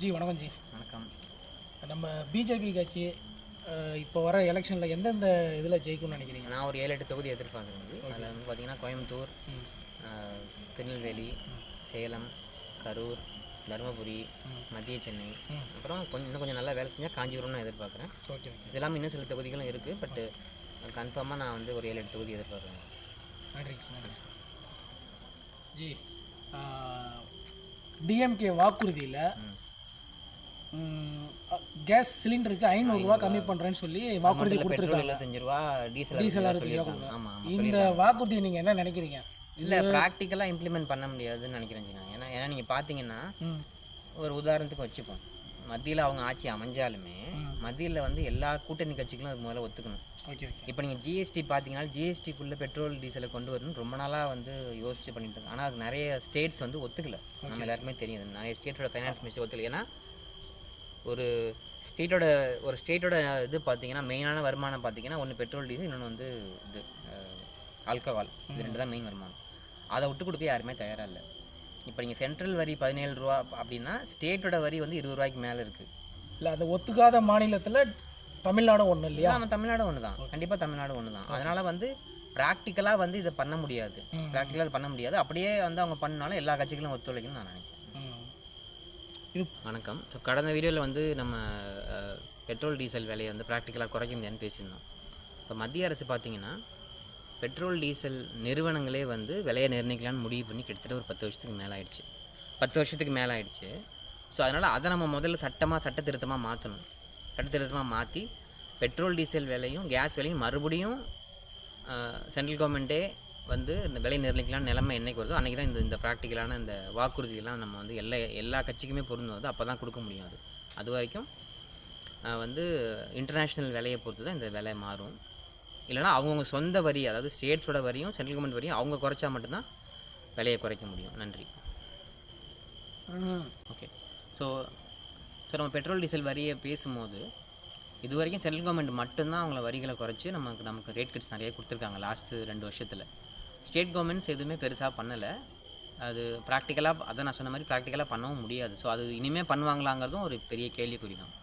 G வணக்கம் G. வணக்கம். நம்ம பிஜேபி கட்சி இப்போ வர எலெக்ஷனில் எந்தெந்த இதில் ஜெயிக்கும்னு நினைக்கிறீங்க? நான் ஒரு ஏழு எட்டு தொகுதி எதிர்பார்க்குறேன் அதில் வந்து பார்த்தீங்கன்னா கோயம்புத்தூர் திருநெல்வேலி சேலம் கரூர் தருமபுரி மத்திய சென்னை அப்புறம் கொஞ்சம் இன்னும் கொஞ்சம் நல்லா வேலை செஞ்சால் காஞ்சிபுரம் நான் எதிர்பார்க்குறேன். Okay okay. இது இல்லாமல் இன்னும் சில தொகுதிகளும் இருக்குது பட்டு கன்ஃபார்மாக நான் வந்து ஒரு ஏழு எட்டு தொகுதி எதிர்பார்க்குறேன். நன்றி ஜி டிஎம்கே வாக்குறுதியில் கேஸ் சிலிண்டருக்கு ஐநூறுரூவா கம்மி பண்ணுறேன்னு சொல்லி வாக்குறுதி கொடுத்துருக்காங்க. எழுபத்தஞ்சு ரூபா டீசல் டீசல் அறுபது அறுபத்தஞ்சு ரூபா இந்த வாக்குறுதியை நீங்கள் என்ன நினைக்கிறீங்க? இல்லை ப்ராக்டிக்கலாக இம்ப்ளிமெண்ட் பண்ண முடியாதுன்னு நினைக்கிறேன் ஏன்னா ஏன்னா நீங்கள் பார்த்தீங்கன்னா ஒரு உதாரணத்துக்கு வச்சுப்போம். மத்தியில் அவங்க ஆட்சி அமைஞ்சாலுமே மத்தியில் வந்து எல்லா கூட்டணி கட்சிகளும் அது முதல்ல ஒத்துக்கணும். இப்போ நீங்கள் ஜிஎஸ்டி பார்த்தீங்கன்னா ஜிஎஸ்டிக்குள்ளே பெட்ரோல் டீசலை கொண்டு வரணும்னு ரொம்ப நாளாக வந்து யோசிச்சு பண்ணிட்டு இருக்காங்க. ஆனால் அது நிறைய ஸ்டேட்ஸ் வந்து ஒத்துக்கல. நம்ம எல்லாருக்குமே தெரியும். நிறைய ஸ்டேட்டோட ஃபைனான்ஸ் மினிஸ்டர் ஒத்துக்கல. ஏன்னா ஒரு ஸ்டேட்டோட ஒரு ஸ்டேட்டோட இது பார்த்தீங்கன்னா மெயினான வருமானம் பார்த்தீங்கன்னா ஒன்று பெட்ரோல் டீசல் இன்னொன்று வந்து இது ஆல்கஹால் இது ரெண்டு தான் மெயின் வருமானம். அதை விட்டு கொடுக்க யாருமே தயாராக இல்லை. இப்போ நீங்கள் சென்ட்ரல் வரி பதினேழு ரூபா அப்படின்னா ஸ்டேட்டோட வரி வந்து இருபது ரூபாய்க்கு மேலே இருக்குது இல்லை அதை ஒத்துக்காத மாநிலத்தில் தமிழ்நாடும் ஒன்றும் இல்லையா? ஆமாம் தமிழ்நாடு ஒன்று தான் கண்டிப்பாக தமிழ்நாடு ஒன்று தான் அதனால் வந்து ப்ராக்டிக்கலாக வந்து இதை பண்ண முடியாது. ப்ராக்டிக்கலாக பண்ண முடியாது. அப்படியே வந்து அவங்க பண்ணாலும் எல்லா கட்சிகளும் ஒத்துழைக்கணும்னு நான் நினைக்கிறேன். இது வணக்கம். ஸோ கடந்த வீடியோவில் வந்து நம்ம பெட்ரோல் டீசல் விலையை வந்து ப்ராக்டிக்கலாக குறைக்க முடியாதுன்னு பேசியிருந்தோம். இப்போ மத்திய அரசு பார்த்தீங்கன்னா பெட்ரோல் டீசல் நிறுவனங்களே வந்து விலையை நிர்ணயிக்கலாம்னு முடிவு பண்ணி கிட்டத்தட்ட ஒரு பத்து வருஷத்துக்கு மேலே ஆயிடுச்சு. பத்து வருஷத்துக்கு மேலே ஆயிடுச்சு. ஸோ அதனால் அதை நம்ம முதல்ல சட்டமாக சட்ட திருத்தமாக மாற்றணும் சட்ட திருத்தமாக மாற்றி பெட்ரோல் டீசல் விலையும் கேஸ் விலையும் மறுபடியும் சென்ட்ரல் கவர்மெண்ட்டே வந்து இந்த விலை நிர்ணயிக்கலாம் நிலைமை என்னைக்கு வருதோ அன்றைக்கி தான் இந்த இந்த ப்ராக்டிக்கலான இந்த வாக்குறுதியெல்லாம் நம்ம வந்து எல்லா எல்லா கட்சிக்குமே பொருந்தும். வந்து அப்போ தான் கொடுக்க முடியும் அது. அது வரைக்கும் வந்து இன்டர்நேஷ்னல் விலையை பொறுத்து தான் இந்த விலை மாறும். இல்லைனா அவங்கவுங்க சொந்த வரி அதாவது ஸ்டேட்ஸோட வரியும் சென்ட்ரல் கவர்மெண்ட் வரியும் அவங்க குறைச்சா மட்டும்தான் விலையை குறைக்க முடியும். நன்றி. ஓகே ஸோ ஸோ நம்ம பெட்ரோல் டீசல் வரியை பேசும்போது இது வரைக்கும் சென்ட்ரல் கவர்மெண்ட் மட்டும்தான் அவங்கள வரிகளை குறைச்சி நமக்கு நமக்கு ரேட் கட்ஸ் நிறைய கொடுத்துருக்காங்க லாஸ்ட்டு ரெண்டு வருஷத்தில். ஸ்டேட் கவர்மெண்ட்ஸ் எதுவுமே பெருசாக பண்ணலை. அது ப்ராக்டிக்கலாக அதை நான் சொன்ன மாதிரி ப்ராக்டிக்கலாக பண்ணவும் முடியாது. ஸோ அது இனிமேல் பண்ணுவாங்களாங்கிறதும் ஒரு பெரிய கேள்விக்குறி தான்